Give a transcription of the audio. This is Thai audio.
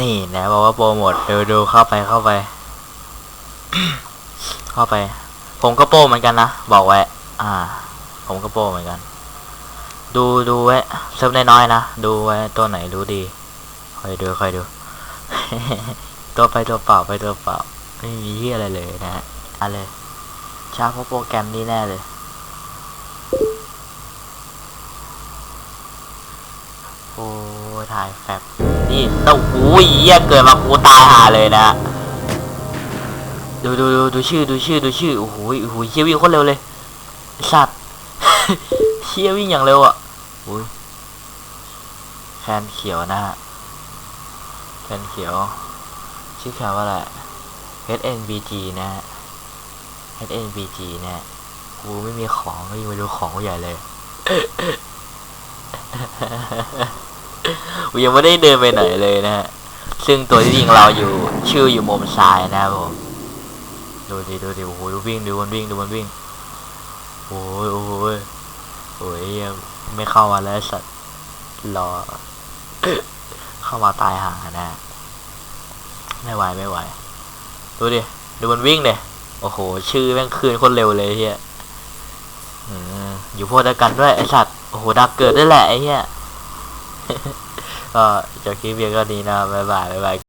นี่นะบอกว่าโปรโมทดูดูเข้าไปเข้าไป เข้าไป ผมก็โปรเหมือนกันนะ บอกไว้ อ่า ผมก็โปรเหมือนกัน ดูดูไว้เซิร์ฟน้อยๆนะ ดูไว้ตัวไหนรู้ดีคอยดูคอยดู ตัวไปตัวเปล่าไปตัวเปล่า ไม่มีที่อะไรเลยนะฮะเอะไรช้าเพราะโปรแกรมนี้แน่เลย โอ้ถ่ายแฟบนี่ต้าหูยเหี้ยเกิดมากูตายหาเลยนะ ดูดูดูดูชื่อดูชื่อดูชื่อโอ้โหโอ้โหเชี่ยวิ่งโคตรเร็วเลยสัตว์เชี่ยวิ่งอย่างเร็วอะอุ้ยแคนเขียวนะฮะแคนเขียว ชื่อแคนว่าอะไร HNBG นะฮะ HNBG นะกูไม่มีของก็ยังไม่รู้ของกูใหญ่เลย ยังไม่ได้เดินไปไหนเลยนะฮะ ซึ่งตัวที่ยิงเราอยู่ชื่ออยู่มุมซ้ายนะครับผม ดูดิดูดิโอ้โหดูวิ่งดูมันวิ่งดูมันวิ่ง โอ้ยโอ้ยโอ้ยไม่เข้ามาแล้วสัตว์รอ เข้ามาตายห่านะไม่ไหวไม่ไหว ดูดิ ดูมันวิ่งเดยโอ้โห ชื่อแม่งคืนคนเร็วเลยไอ้เฮียอืมอยู่พวกเดียวกันด้วยไอสัตว์ โอ้โหดักเกิดได้แหละไอ้เฮียก็จบคลิปเพียงก็ดีนะบ๊ายบายบ๊ายบาย